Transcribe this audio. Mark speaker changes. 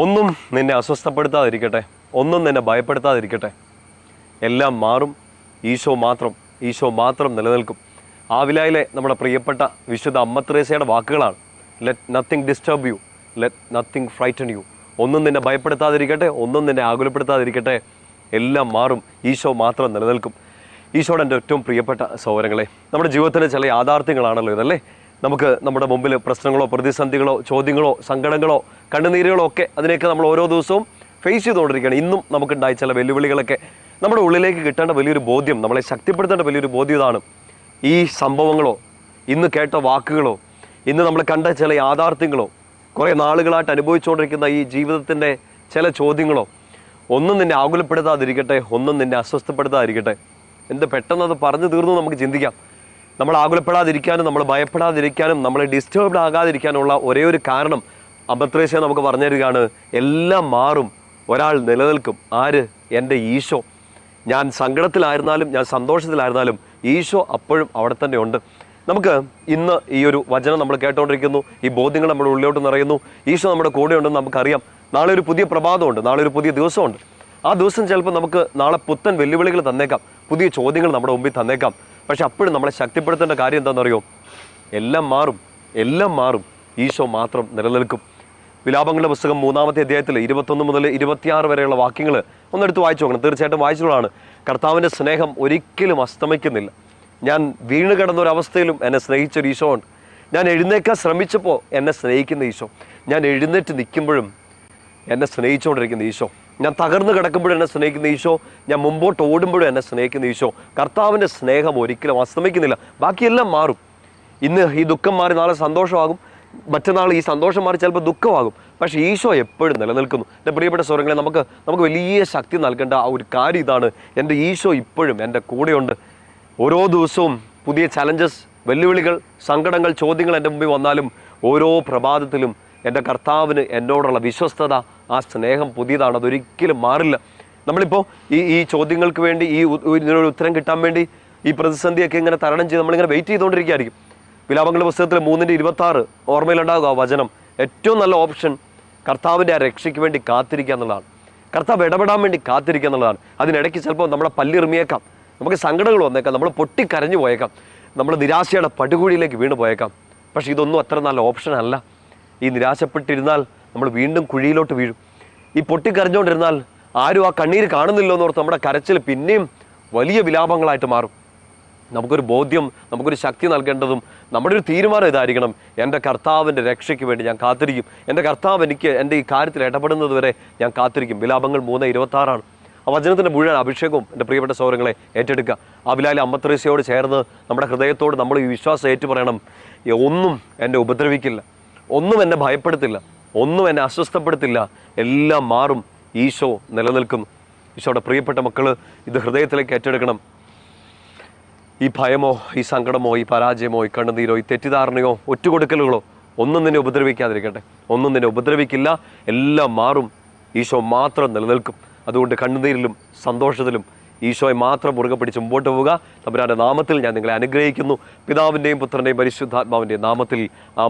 Speaker 1: ഒന്നും നിന്നെ അസ്വസ്ഥപ്പെടുത്താതിരിക്കട്ടെ. ഒന്നും നിന്നെ ഭയപ്പെടുത്താതിരിക്കട്ടെ. എല്ലാം മാറും. ഈശോ മാത്രം ഈശോ മാത്രം നിലനിൽക്കും. ആവിലായിലെ നമ്മുടെ പ്രിയപ്പെട്ട വിശുദ്ധ അമ്മത്രേസയുടെ വാക്കുകളാണ് let nothing disturb you let nothing frighten you ഒന്നും നിന്നെ ഭയപ്പെടുത്താതിരിക്കട്ടെ ഒന്നും നിന്നെ ആകുലപ്പെടുത്താതിരിക്കട്ടെ. എല്ലാം മാറും. ഈശോ മാത്രം നിലനിൽക്കും. ഈശോയുടെ എന്റെ ഏറ്റവും പ്രിയപ്പെട്ട സൗകര്യങ്ങളെ നമ്മുടെ ജീവിതത്തിലെ ചില യാഥാർത്ഥ്യങ്ങളാണല്ലോ ഇതല്ലേ? നമുക്ക് നമ്മുടെ മുമ്പിൽ പ്രശ്നങ്ങളോ പ്രതിസന്ധികളോ ചോദ്യങ്ങളോ സങ്കടങ്ങളോ കണ്ണുനീരുകളോ ഒക്കെ അതിനെയൊക്കെ നമ്മൾ ഓരോ ദിവസവും ഫേസ് ചെയ്തുകൊണ്ടിരിക്കുകയാണ്. ഇന്നും നമുക്കുണ്ടായ ചില വെല്ലുവിളികളൊക്കെ നമ്മുടെ ഉള്ളിലേക്ക് കിട്ടേണ്ട വലിയൊരു ബോധ്യം നമ്മളെ ശക്തിപ്പെടുത്തേണ്ട വലിയൊരു ബോധ്യം ഇതാണ്. ഈ സംഭവങ്ങളോ ഇന്ന് കേട്ട വാക്കുകളോ ഇന്ന് നമ്മൾ കണ്ട ചില യാഥാർത്ഥ്യങ്ങളോ കുറേ നാളുകളായിട്ട് അനുഭവിച്ചുകൊണ്ടിരിക്കുന്ന ഈ ജീവിതത്തിന്റെ ചില ചോദ്യങ്ങളോ ഒന്നും നിന്നെ ആകുലപ്പെടുത്താതിരിക്കട്ടെ ഒന്നും നിന്നെ അസ്വസ്ഥപ്പെടുത്താതിരിക്കട്ടെ. എന്ത് പെട്ടെന്ന് അത് പറഞ്ഞു തീർന്നു നമുക്ക് ചിന്തിക്കാം. നമ്മൾ ആകുലപ്പെടാതിരിക്കാനും നമ്മൾ ഭയപ്പെടാതിരിക്കാനും നമ്മളെ ഡിസ്റ്റർബ്ഡ് ആകാതിരിക്കാനുള്ള ഒരേ ഒരു കാരണം അമത്രേശ നമുക്ക് പറഞ്ഞു തരികയാണ് എല്ലാം മാറും. ഒരാൾ നിലനിൽക്കും. ആര്? എന്റെ ഈശോ. ഞാൻ സങ്കടത്തിലായിരുന്നാലും ഞാൻ സന്തോഷത്തിലായിരുന്നാലും ഈശോ അപ്പോഴും അവിടെ തന്നെ ഉണ്ട്. നമുക്ക് ഇന്ന് ഈ ഒരു വചനം നമ്മൾ കേട്ടുകൊണ്ടിരിക്കുന്നു ഈ ബോധ്യങ്ങൾ നമ്മൾ ഉള്ളിലോട്ട് നിറയുന്നു. ഈശോ നമ്മുടെ കൂടെ ഉണ്ടെന്ന് നമുക്കറിയാം. നാളെ ഒരു പുതിയ പ്രഭാതമുണ്ട്. നാളെ ഒരു പുതിയ ദിവസമുണ്ട്. ആ ദിവസം ചിലപ്പോൾ നമുക്ക് നാളെ പുത്തൻ വെല്ലുവിളികൾ തന്നേക്കാം. പുതിയ ചോദ്യങ്ങൾ നമ്മുടെ മുമ്പിൽ തന്നേക്കാം. പക്ഷെ അപ്പോഴും നമ്മളെ ശക്തിപ്പെടുത്തേണ്ട കാര്യം എന്താണെന്നറിയോ? എല്ലാം മാറും എല്ലാം മാറും. ഈശോ മാത്രം നിലനിൽക്കും. വിലാപങ്ങളുടെ പുസ്തകം മൂന്നാമത്തെ അധ്യായത്തിൽ ഇരുപത്തൊന്ന് മുതൽ ഇരുപത്തിയാറ് വരെയുള്ള വാക്യങ്ങൾ ഒന്നെടുത്ത് വായിച്ചു നോക്കണം. തീർച്ചയായിട്ടും വായിച്ചതാണ് കർത്താവിന്റെ സ്നേഹം ഒരിക്കലും അസ്തമിക്കുന്നില്ല. ഞാൻ വീണ് കിടന്ന ഒരു അവസ്ഥയിലും എന്നെ സ്നേഹിച്ചൊരു ഈശോ ഉണ്ട്. ഞാൻ എഴുന്നേക്കാൻ ശ്രമിച്ചപ്പോൾ എന്നെ സ്നേഹിക്കുന്ന ഈശോ. ഞാൻ എഴുന്നേറ്റ് നിൽക്കുമ്പോഴും എന്നെ സ്നേഹിച്ചുകൊണ്ടിരിക്കുന്ന ഈശോ. ഞാൻ തകർന്നു കിടക്കുമ്പോഴും എന്നെ സ്നേഹിക്കുന്ന ഈശോ ഞാൻ മുമ്പോട്ട് ഓടുമ്പോഴും എന്നെ സ്നേഹിക്കുന്ന ഈശോ. കർത്താവിന്റെ സ്നേഹം ഒരിക്കലും അസ്തമിക്കുന്നില്ല. ബാക്കിയെല്ലാം മാറും. ഇന്ന് ഈ ദുഃഖം മാറി നാളെ സന്തോഷമാകും. മറ്റന്നാൾ ഈ സന്തോഷം മാറി ചിലപ്പോൾ ദുഃഖമാകും. പക്ഷേ ഈശോ എപ്പോഴും നിലനിൽക്കുന്നു. എന്റെ പ്രിയപ്പെട്ട സ്വരങ്ങളെ നമുക്ക് നമുക്ക് വലിയ ശക്തി നൽകേണ്ട ആ ഒരു കാര്യം ഇതാണ്. എന്റെ ഈശോ ഇപ്പോഴും എന്റെ കൂടെയുണ്ട്. ഓരോ ദിവസവും പുതിയ ചലഞ്ചസ് വെല്ലുവിളികൾ സങ്കടങ്ങൾ ചോദ്യങ്ങൾ എന്റെ മുമ്പിൽ വന്നാലും ഓരോ പ്രഭാതത്തിലും എന്റെ കർത്താവിന് എന്നോടുള്ള വിശ്വസ്തത ആ സ്നേഹം പുതിയതാണ് അതൊരിക്കലും മാറില്ല. നമ്മളിപ്പോൾ ഈ ഈ ചോദ്യങ്ങൾക്ക് വേണ്ടി ഈ ഇതിനൊരു ഉത്തരം കിട്ടാൻ വേണ്ടി ഈ പ്രതിസന്ധിയൊക്കെ ഇങ്ങനെ തരണം ചെയ്ത് നമ്മളിങ്ങനെ വെയിറ്റ് ചെയ്തുകൊണ്ടിരിക്കുകയായിരിക്കും. വിലാപങ്ങളുടെ പുസ്തകത്തിൽ മൂന്നിന്റെ ഇരുപത്തി ആറ് ഓർമ്മയിലുണ്ടാകുക ആ വചനം. ഏറ്റവും നല്ല ഓപ്ഷൻ കർത്താവിന്റെ ആ രക്ഷയ്ക്ക് വേണ്ടി കാത്തിരിക്കുക എന്നുള്ളതാണ്. കർത്താവ് ഇടപെടാൻ വേണ്ടി കാത്തിരിക്കുക എന്നുള്ളതാണ്. അതിനിടയ്ക്ക് ചിലപ്പോൾ നമ്മുടെ പല്ലിറിമിയേക്കാം നമുക്ക് സങ്കടങ്ങൾ വന്നേക്കാം. നമ്മൾ പൊട്ടിക്കരഞ്ഞു പോയേക്കാം. നമ്മൾ നിരാശയുടെ പടുകുഴിയിലേക്ക് വീണ് പോയേക്കാം. പക്ഷേ ഇതൊന്നും അത്ര നല്ല ഓപ്ഷൻ അല്ല. ഈ നിരാശപ്പെട്ടിരുന്നാൽ നമ്മൾ വീണ്ടും കുഴിയിലോട്ട് വീഴും. ഈ പൊട്ടിക്കരഞ്ഞുകൊണ്ടിരുന്നാൽ ആരും ആ കണ്ണീര് കാണുന്നില്ലോ എന്നോർത്ത് നമ്മുടെ കരച്ചിൽ പിന്നെയും വലിയ വിലാപങ്ങളായിട്ട് മാറും. നമുക്കൊരു ബോധ്യം നമുക്കൊരു ശക്തി നൽകേണ്ടതും നമ്മുടെ ഒരു തീരുമാനം ഇതായിരിക്കണം. എന്റെ കർത്താവിന്റെ രക്ഷയ്ക്ക് വേണ്ടി ഞാൻ കാത്തിരിക്കും. എന്റെ കർത്താവ് എനിക്ക് എന്റെ ഈ കാര്യത്തിൽ ഇടപെടുന്നത് വരെ ഞാൻ കാത്തിരിക്കും. വിലാപങ്ങൾ മൂന്ന് ഇരുപത്താറാണ്. ആ വചനത്തിന്റെ മുഴുവൻ അഭിഷേകവും എന്റെ പ്രിയപ്പെട്ട സൗരങ്ങളെ ഏറ്റെടുക്കുക. അവിലാലെ അമ്പത്രേശയോട് ചേർന്ന് നമ്മുടെ ഹൃദയത്തോട് നമ്മൾ ഈ വിശ്വാസം ഏറ്റു പറയണം ഒന്നും എന്നെ ഉപദ്രവിക്കില്ല. ഒന്നും എന്നെ ഭയപ്പെടുത്തില്ല ഒന്നും എന്നെ അസ്വസ്ഥപ്പെടുത്തില്ല. എല്ലാം മാറും. ഈശോ നിലനിൽക്കും. ഈശോയുടെ പ്രിയപ്പെട്ട മക്കൾ ഇത് ഹൃദയത്തിലേക്ക് ഏറ്റെടുക്കണം. ഈ ഭയമോ ഈ സങ്കടമോ ഈ പരാജയമോ ഈ കണ്ണുനീരോ ഈ തെറ്റിദ്ധാരണയോ ഒറ്റുകൊടുക്കലുകളോ ഒന്നും നിന്നെ ഉപദ്രവിക്കാതിരിക്കട്ടെ. ഒന്നും നിന്നെ ഉപദ്രവിക്കില്ല. എല്ലാം മാറും. ഈശോ മാത്രം നിലനിൽക്കും. അതുകൊണ്ട് കണ്ണുനീരിലും സന്തോഷത്തിലും ഈശോയെ മാത്രം മുറുകെ പിടിച്ച് മുമ്പോട്ട് പോവുക. തമ്പുരാന്റെ നാമത്തിൽ ഞാൻ നിങ്ങളെ അനുഗ്രഹിക്കുന്നു. പിതാവിന്റെയും പുത്രന്റെയും പരിശുദ്ധാത്മാവിന്റെയും നാമത്തിൽ. ആ